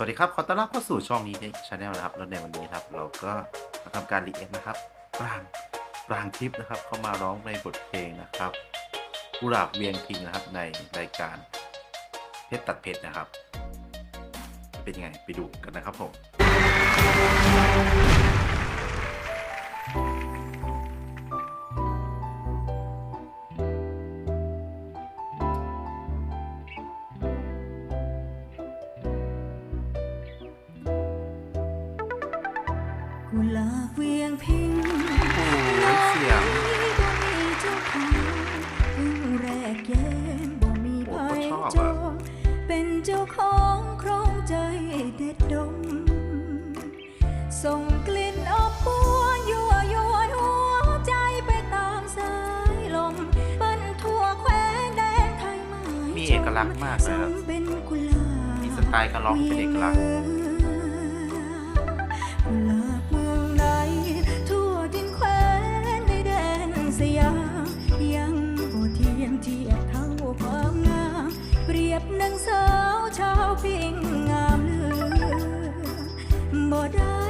สวัสดีครับขอต้อนรับเข้าสู่ช่องนี้ชาแนลนะครับแล้วในวันนี้ครับ เราก็มาทำการรีแอคนะครับปรางปรางทิพย์นะครับเข้ามาร้องในบทเพลงนะครับกุหลาบเวียงพิงนะครับในรายการเพชรตัดเพชรนะครับ เป็นยังไงไปดูกันนะครับผม เวียงพิงโอ้ยเสียงบ่มีเจ้าของเพิ่งแรกแย้มบ่มีโอ้ภัยเขาชอบจอะองเป็นเจ้าของครองใจเด็ดดม ส่งกลิ่นอบอวนยั่วยวนหัวใจไปตามสายลมปั้นทั่วแคว้นแดนไทยไม้มีเอกลักษณ์มากเลยสนะมเป็นกุหลาบมีสไตล์การร้องที่เป็นเอกลักษณ์ บ่ได้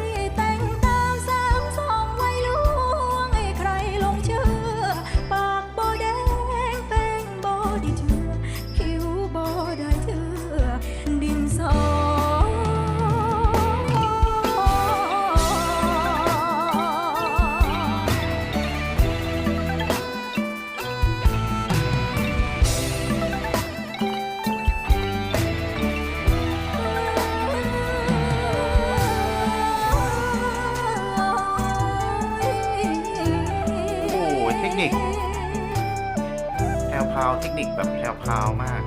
นิคแพรวพราวเทคนิคแบบแพรวพราวมาก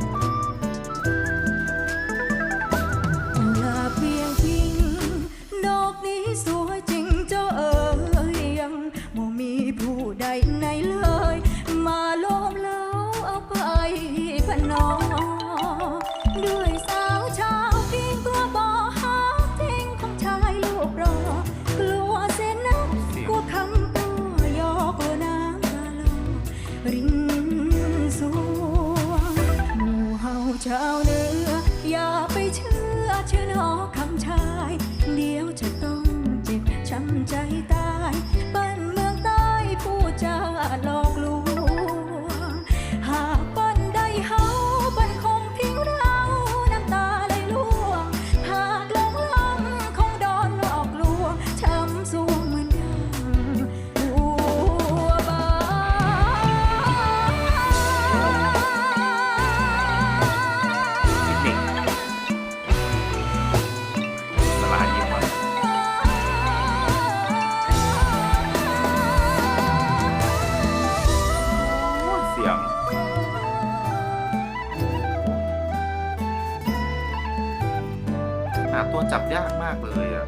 ชาวเนืออย่าไปเชื่อเชื่อนอคำชาย เดี๋ยวจะต้องเจ็บช้ำใจตายบ้น โอ้ยเสียงหาตัวจับยากมากเลยอะ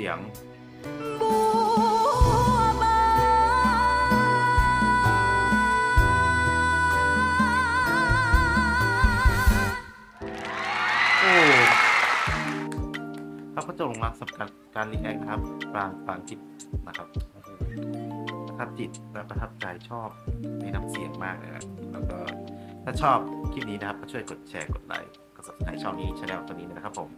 สียงบัวบานโอ้ครับก็จบลงแล้วสำหรับการการรีแอคนะครับปางปางจิตนะครับประทับจิตและประทับใจชอบในน้ำเสียงมากเลยนะแล้วก็ถ้าชอบคลิปนี้นะครับก็ช่วยกดแชร์กดไลค์กด subscribe ช่องนี้ช anel ตัวนี้นะครับผม